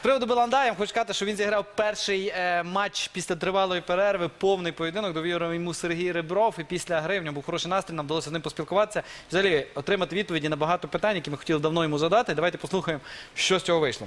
з приводу Беланда, я вам хочу сказати, що він зіграв перший е, матч після тривалої перерви, повний поєдинок. Довірив йому Сергій Ребров. І після гри в нього був хороший настрій. Нам вдалося з ним поспілкуватися. Взагалі отримати відповіді на багато питань, які ми хотіли давно йому задати. Давайте послухаємо, що з цього вийшло.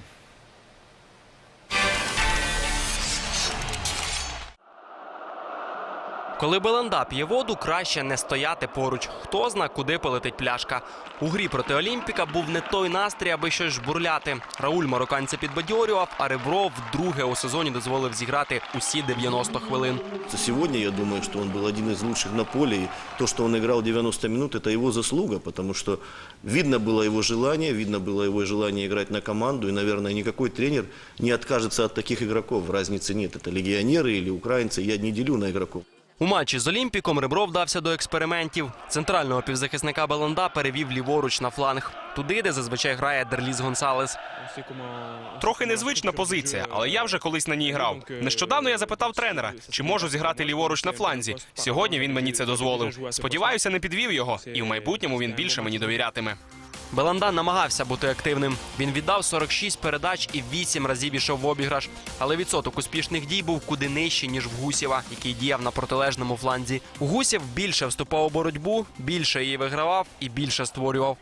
Коли Беланда п'є воду, краще не стояти поруч. Хто зна, куди полетить пляшка. У грі проти Олімпіка був не той настрій, аби щось жбурляти. Рауль марокканця підбадьорював, а Ребров вдруге у сезоні дозволив зіграти усі 90 хвилин. Сегодня я думаю, что он был один из лучших на поле. И то, что он играл 90 минут, это его заслуга, потому что видно было его желание, видно было его желание играть на команду. И, наверное, никакой тренер не откажется от таких игроков. Разницы нет, это легионеры или украинцы. Я не делю на игроков. У матчі з Олімпіком Ребров вдався до експериментів. Центрального півзахисника Беланда перевів ліворуч на фланг. Туди, де зазвичай грає Дерліс Гонсалес. Трохи незвична позиція, але я вже колись на ній грав. Нещодавно я запитав тренера, чи можу зіграти ліворуч на фланзі. Сьогодні він мені це дозволив. Сподіваюся, не підвів його, і в майбутньому він більше мені довірятиме. Беланда намагався бути активним. Він віддав 46 передач і 8 разів ішов в обіграш. Але відсоток успішних дій був куди нижчий, ніж в Гусєва, який діяв на протилежному фланзі. Гусєв більше вступав у боротьбу, більше її вигравав і більше створював.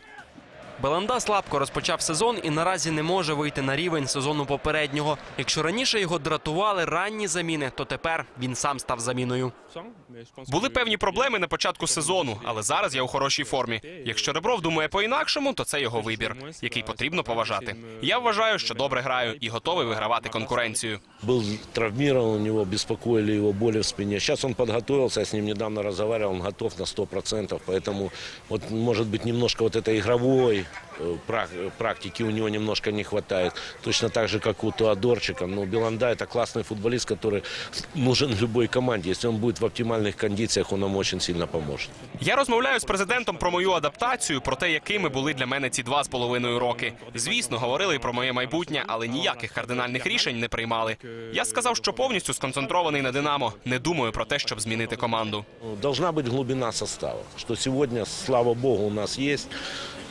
Беланда слабко розпочав сезон і наразі не може вийти на рівень сезону попереднього. Якщо раніше його дратували ранні заміни, то тепер він сам став заміною. Були певні проблеми на початку сезону, але зараз я у хорошій формі. Якщо Ребров думає по-інакшому, то це його вибір, який потрібно поважати. Я вважаю, що добре граю і готовий вигравати конкуренцію. Был травмирован, у него беспокоили его боли в спине. Сейчас он подготовился, я с ним недавно разговаривал, он готов на 100%. Поэтому, вот, может быть, немножко вот этой игровой э, прак- практики у него немножко не хватает. Точно так же, как у Туадорчика. Но Беланда – это классный футболист, который нужен любой команде. Если он будет в оптимальных кондициях, он нам очень сильно поможет. Я розмовляю з президентом про мою адаптацію, про те, якими були для мене ці два з половиною роки. Звісно, говорили і про моє майбутнє, але ніяких кардинальних рішень не приймали. Я сказав, що повністю сконцентрований на Динамо. Не думаю про те, щоб змінити команду. Ну, Должна быть глубина состава. Что сегодня, слава богу, у нас есть.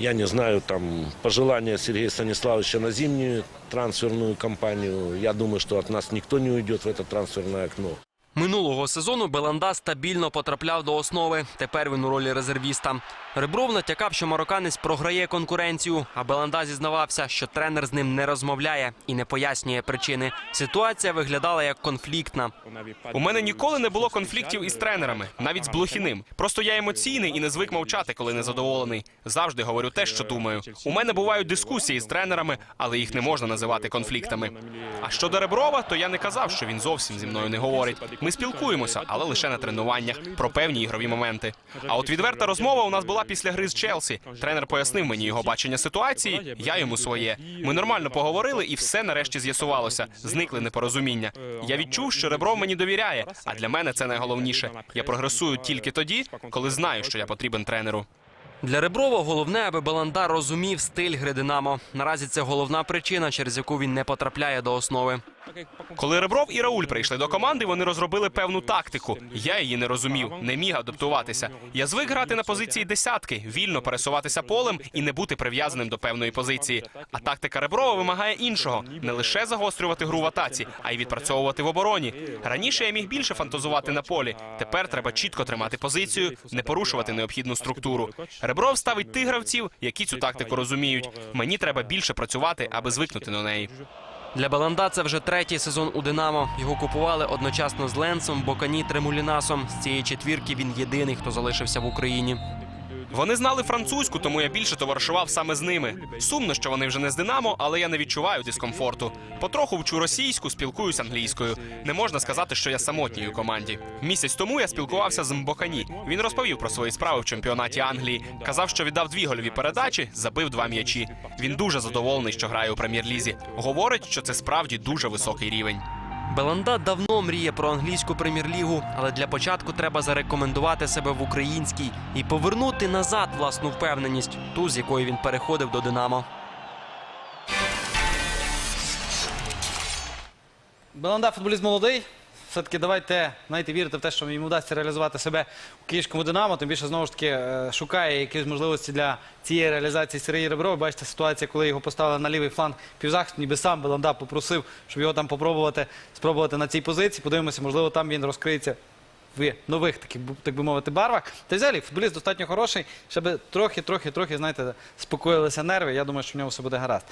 Я не знаю, там, пожелания Сергея Станиславовича на зимнюю трансферную кампанию. Я думаю, что от нас никто не уйдет в это трансферное окно. Минулого сезону Беланда стабільно потрапляв до основи. Тепер він у ролі резервіста. Ребров натякав, що марокканець програє конкуренцію, а Беланда зізнавався, що тренер з ним не розмовляє і не пояснює причини. Ситуація виглядала як конфліктна. У мене ніколи не було конфліктів із тренерами, навіть з Блохіним. Просто я емоційний і не звик мовчати, коли незадоволений. Завжди говорю те, що думаю. У мене бувають дискусії з тренерами, але їх не можна називати конфліктами. А щодо Реброва, то я не казав, що він зовсім зі мною не говорить. Ми спілкуємося, але лише на тренуваннях про певні ігрові моменти. А от відверта розмова у нас була після гри з Челсі. Тренер пояснив мені його бачення ситуації, я йому своє. Ми нормально поговорили, і все нарешті з'ясувалося. Зникли непорозуміння. Я відчув, що Ребров мені довіряє, а для мене це найголовніше. Я прогресую тільки тоді, коли знаю, що я потрібен тренеру. Для Реброва головне, аби Беланда розумів стиль гри Динамо. Наразі це головна причина, через яку він не потрапляє до основи. Коли Ребров і Рауль прийшли до команди, вони розробили певну тактику. Я її не розумів, не міг адаптуватися. Я звик грати на позиції десятки, вільно пересуватися полем і не бути прив'язаним до певної позиції. А тактика Реброва вимагає іншого: не лише загострювати гру в атаці, а й відпрацьовувати в обороні. Раніше я міг більше фантазувати на полі. Тепер треба чітко тримати позицію, не порушувати необхідну структуру. Ребров ставить тих гравців, які цю тактику розуміють. Мені треба більше працювати, аби звикнути до неї. Для Баланда це вже третій сезон у Динамо. Його купували одночасно з Ленсом, Бокані, Тремулінасом. З цієї четвірки він єдиний, хто залишився в Україні. Вони знали французьку, тому я більше товаришував саме з ними. Сумно, що вони вже не з Динамо, але я не відчуваю дискомфорту. Потроху вчу російську, спілкуюсь англійською. Не можна сказати, що я самотній у команді. Місяць тому я спілкувався з Мбокані. Він розповів про свої справи в чемпіонаті Англії. Казав, що віддав дві гольові передачі, забив два м'ячі. Він дуже задоволений, що грає у прем'єр-лізі. Говорить, що це справді дуже високий рівень. Беланда давно мріє про англійську прем'єр-лігу, але для початку треба зарекомендувати себе в українській і повернути назад власну впевненість, ту, з якої він переходив до Динамо. Беланда футболіст молодий. Все-таки давайте знаєте, вірити в те, що йому вдасться реалізувати себе у київському Динамо. Тим більше знову ж таки е, шукає якісь можливості для цієї реалізації Сергій Ребров. Бачите, ситуація, коли його поставили на лівий фланг півзахист, ніби сам Беланда попросив, щоб його там попробувати спробувати на цій позиції. Подивимося, можливо, там він розкриється в нових таких, так би мовити, барвах. Та взагалі футболіст достатньо хороший, щоб трохи, трохи, трохи, знаєте, спокоїлися нерви. Я думаю, що в нього все буде гаразд.